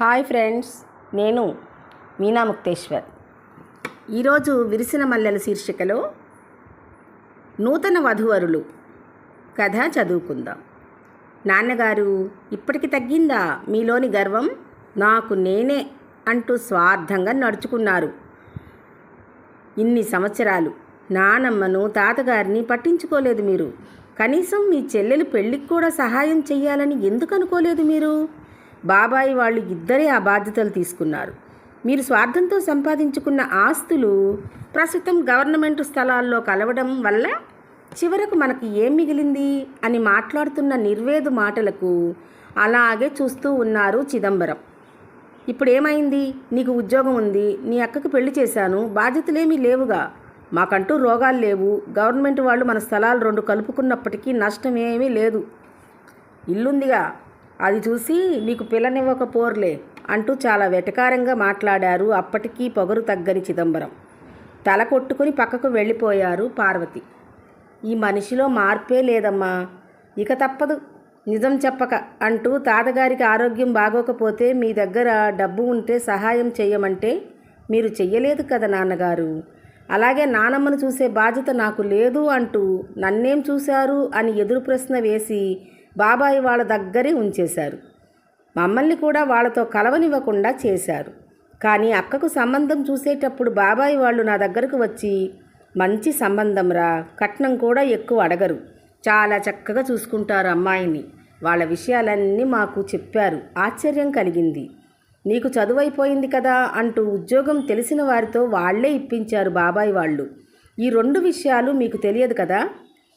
Hi friends నేను మీనా ముక్తేశ్వర్. ఈరోజు విరిసిన మల్లెల శీర్షికలో నూతన వధూవరులు కథ చదువుకుందాం. నాన్నగారు ఇప్పటికి తగ్గిందా? మీలోని గర్వం నాకు నేనే అంటూ స్వార్థంగా నడుచుకున్నారు. ఇన్ని సంవత్సరాలు నానమ్మను తాతగారిని పట్టించుకోలేదు మీరు. కనీసం మీ చెల్లెలు పెళ్ళికి కూడా సహాయం చేయాలని ఎందుకు అనుకోలేదు మీరు? బాబాయి వాళ్ళు ఇద్దరే ఆ బాధ్యతలు తీసుకున్నారు. మీరు స్వార్థంతో సంపాదించుకున్న ఆస్తులు ప్రస్తుతం గవర్నమెంట్ స్థలాల్లో కలవడం వల్ల చివరకు మనకి ఏం మిగిలింది? అని మాట్లాడుతున్న నిర్వేదు మాటలకు అలాగే చూస్తూ ఉన్నారు చిదంబరం. ఇప్పుడు ఏమైంది? నీకు ఉద్యోగం ఉంది నీ అక్కకి పెళ్ళి చేశాను బాధ్యతలేమీ లేవుగా. మాకంటూ రోగాలు లేవు. గవర్నమెంట్ వాళ్ళు మన స్థలాలు రెండు కలుపుకున్నప్పటికీ నష్టం ఏమీ లేదు. ఇల్లుందిగా. అది చూసి నీకు పిల్లనివ్వకపోర్లే అంటూ చాలా వెటకారంగా మాట్లాడారు అప్పటికీ పొగరు తగ్గని చిదంబరం. తల కొట్టుకుని పక్కకు వెళ్ళిపోయారు పార్వతి. ఈ మనిషిలో మార్పే లేదమ్మా. ఇక తప్పదు. నిజం చెప్పక అంటూ తాతగారికి ఆరోగ్యం బాగోకపోతే మీ దగ్గర డబ్బు ఉంటే సహాయం చేయమంటే మీరు చెయ్యలేదు కదా నాన్నగారు. అలాగే నానమ్మను చూసే బాధ్యత నాకు లేదు అంటూ నన్నేం చూశారు అని ఎదురు ప్రశ్న వేసి బాబాయి వాళ్ళ దగ్గరే ఉంచేశారు. మమ్మల్ని కూడా వాళ్ళతో కలవనివ్వకుండా చేశారు. కానీ అక్కకు సంబంధం చూసేటప్పుడు బాబాయి వాళ్ళు నా దగ్గరకు వచ్చి మంచి సంబంధం రా కట్నం కూడా ఎక్కువ అడగరు. చాలా చక్కగా చూసుకుంటారు అమ్మాయిని. వాళ్ళ విషయాలన్నీ మాకు చెప్పారు. ఆశ్చర్యం కలిగింది. నీకు చదువైపోయింది కదా అంటూ ఉద్యోగం తెలిసిన వారితో వాళ్ళే ఇప్పించారు బాబాయ్ వాళ్ళు. ఈ రెండు విషయాలు మీకు తెలియదు కదా?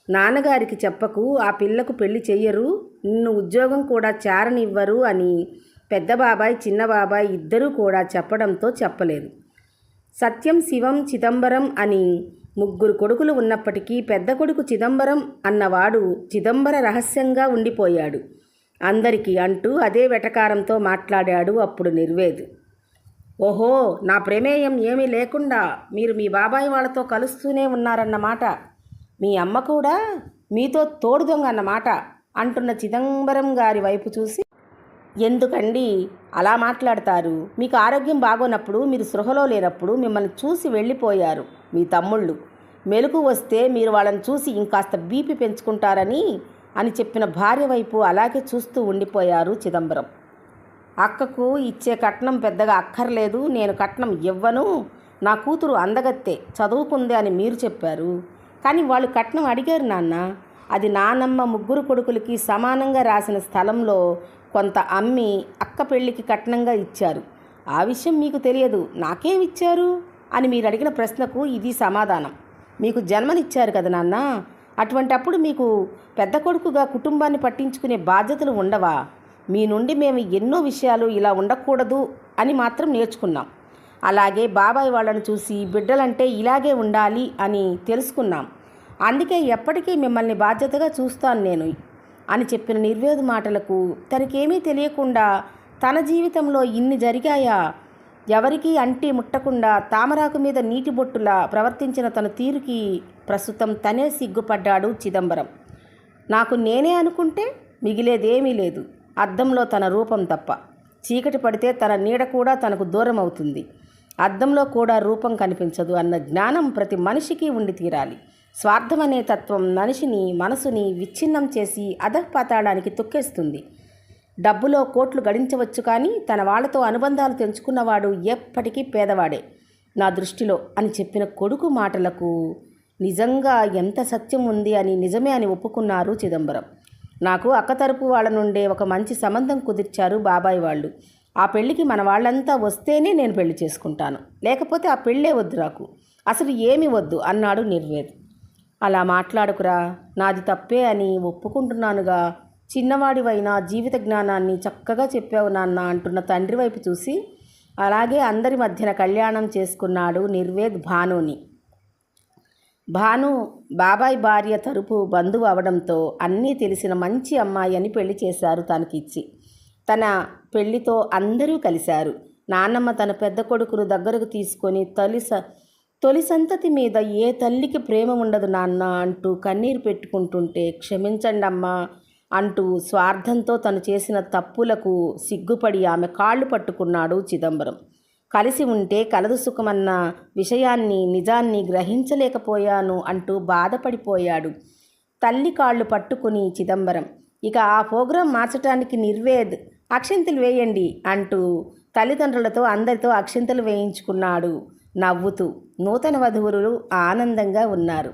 నాన్నగారికి చెప్పకు ఆ పిల్లకు పెళ్ళి చెయ్యరు నిన్ను ఉద్యోగం కూడా చేరనివ్వరు అని పెద్ద బాబాయ్ చిన్న బాబాయ్ ఇద్దరూ కూడా చెప్పడంతో చెప్పలేదు. సత్యం శివం చిదంబరం అని ముగ్గురు కొడుకులు ఉన్నప్పటికీ పెద్ద కొడుకు చిదంబరం అన్నవాడు చిదంబర రహస్యంగా ఉండిపోయాడు. అందరికీ అంటూ అదే వెటకారంతో మాట్లాడాడు అప్పుడు నిర్వేద్. ఓహో నా ప్రమేయం ఏమీ లేకుండా మీరు మీ బాబాయ్ వాళ్ళతో కలుస్తూనే ఉన్నారన్నమాట. మీ అమ్మ కూడా మీతో తోడు దొంగ అన్నమాట అంటున్న చిదంబరం గారి వైపు చూసి. ఎందుకండి? అలా మాట్లాడతారు. మీకు ఆరోగ్యం బాగోనప్పుడు మీరు సృహలో లేనప్పుడు మిమ్మల్ని చూసి వెళ్ళిపోయారు మీ తమ్ముళ్ళు. మెలకు వస్తే మీరు వాళ్ళని చూసి ఇంకాస్త బీపీ పెంచుకుంటారని అని చెప్పిన భార్య వైపు అలాగే చూస్తూ ఉండిపోయారు చిదంబరం. అక్కకు ఇచ్చే కట్నం పెద్దగా అక్కర్లేదు నేను కట్నం ఇవ్వను నా కూతురు అందగత్తే చదువుకుంది అని మీరు చెప్పారు. కానీ వాళ్ళు కట్నం అడిగారు నాన్న. అది నానమ్మ ముగ్గురు కొడుకులకి సమానంగా రాసిన స్థలంలో కొంత అమ్మి అక్క పెళ్ళికి కట్నంగా ఇచ్చారు. ఆ విషయం మీకు తెలియదు. నాకేం ఇచ్చారు? అని మీరు అడిగిన ప్రశ్నకు ఇది సమాధానం. మీకు జన్మనిచ్చారు కదా నాన్న. అటువంటప్పుడు మీకు పెద్ద కొడుకుగా కుటుంబాన్ని పట్టించుకునే బాధ్యతలు ఉండవా? మీ నుండి మేము ఎన్నో విషయాలు ఇలా ఉండకూడదు అని మాత్రం నేర్చుకున్నాం. అలాగే బాబాయ్ వాళ్ళని చూసి బిడ్డలంటే ఇలాగే ఉండాలి అని తెలుసుకున్నాం. అందుకే ఎప్పటికీ మిమ్మల్ని బాధ్యతగా చూస్తాను నేను అని చెప్పిన నిర్వేదు మాటలకు తనకేమీ తెలియకుండా తన జీవితంలో ఇన్ని జరిగాయా? ఎవరికీ అంటి ముట్టకుండా తామరాకు మీద నీటి బొట్టులా ప్రవర్తించిన తన తీరుకి ప్రస్తుతం తనే సిగ్గుపడ్డాడు చిదంబరం. నాకు నేనే అనుకుంటే మిగిలేదేమీ లేదు. అద్దంలో తన రూపం తప్ప. చీకటి పడితే తన నీడ కూడా తనకు దూరం అవుతుంది అద్దంలో కూడా రూపం కనిపించదు అన్న జ్ఞానం ప్రతి మనిషికి ఉండి తీరాలి. స్వార్థం అనే తత్వం మనిషిని మనసుని విచ్ఛిన్నం చేసి అధఃపాతాళానికి తొక్కేస్తుంది. డబ్బులో కోట్లు గడించవచ్చు కానీ తన వాళ్ళతో అనుబంధాలు తెంచుకున్నవాడు ఎప్పటికీ పేదవాడే. నా దృష్టిలో అని చెప్పిన కొడుకు మాటలకు నిజంగా ఎంత సత్యం ఉంది అని నిజమే అని ఒప్పుకున్నారు చిదంబరం. నాకు అక్క తరపు వాళ్ళ నుండే ఒక మంచి సంబంధం కుదిర్చారు బాబాయ్ వాళ్ళు. ఆ పెళ్ళికి మన వాళ్ళంతా వస్తేనే నేను పెళ్ళి చేసుకుంటాను. లేకపోతే ఆ పెళ్ళే వద్దు నాకు. అసలు ఏమి వద్దు అన్నాడు నిర్వేద్. అలా మాట్లాడుకురా. నాది తప్పే అని ఒప్పుకుంటున్నానుగా. చిన్నవాడివైనా జీవిత జ్ఞానాన్ని చక్కగా చెప్పావు నాన్న అంటున్న తండ్రి వైపు చూసి అలాగే అందరి మధ్యన కళ్యాణం చేసుకున్నాడు నిర్వేద్ భానుని. భాను బాబాయ్ భార్య తరపు బంధువు అవడంతో అన్నీ తెలిసిన మంచి అమ్మాయి అని పెళ్ళి చేశారు తనకిచ్చి. తన పెళ్ళితో అందరూ కలిశారు. నాన్నమ్మ తన పెద్ద కొడుకును దగ్గరకు తీసుకొని తొలి స తొలి సంతతి మీద ఏ తల్లికి ప్రేమ ఉండదు నాన్న అంటూ కన్నీరు పెట్టుకుంటుంటే క్షమించండమ్మా అంటూ స్వార్థంతో తను చేసిన తప్పులకు సిగ్గుపడి ఆమె కాళ్ళు పట్టుకున్నాడు చిదంబరం. కలిసి ఉంటే కలదు సుఖమన్న విషయాన్ని నిజాన్ని గ్రహించలేకపోయాను అంటూ బాధపడిపోయాడు తల్లి కాళ్ళు పట్టుకుని చిదంబరం. ఇక ఆ ప్రోగ్రాం మార్చడానికి నిర్వేద్ అక్షింతలు వేయండి అంటూ తల్లిదండ్రులతో అందరితో అక్షింతలు వేయించుకున్నాడు. నవ్వుతూ నూతన వధువులు ఆనందంగా ఉన్నారు.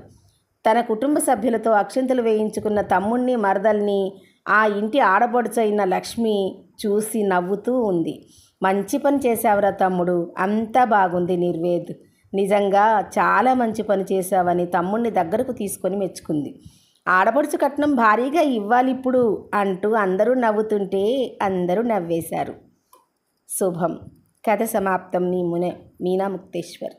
తన కుటుంబ సభ్యులతో అక్షింతలు వేయించుకున్న తమ్ముణ్ణి మరదల్ని ఆ ఇంటి ఆడబడుచైన లక్ష్మి చూసి నవ్వుతూ ఉంది. మంచి పని చేశావురా తమ్ముడు అంతా బాగుంది నిర్వేద్. నిజంగా చాలా మంచి పని చేశావని తమ్ముణ్ణి దగ్గరకు తీసుకొని మెచ్చుకుంది. ఆడపడుచు కట్నం భారీగా ఇవ్వాలి ఇప్పుడు అంటూ అందరూ నవ్వుతుంటే అందరూ నవ్వేశారు. శుభం. కథ సమాప్తం. మీ మునే మీనా ముక్తేశ్వర్.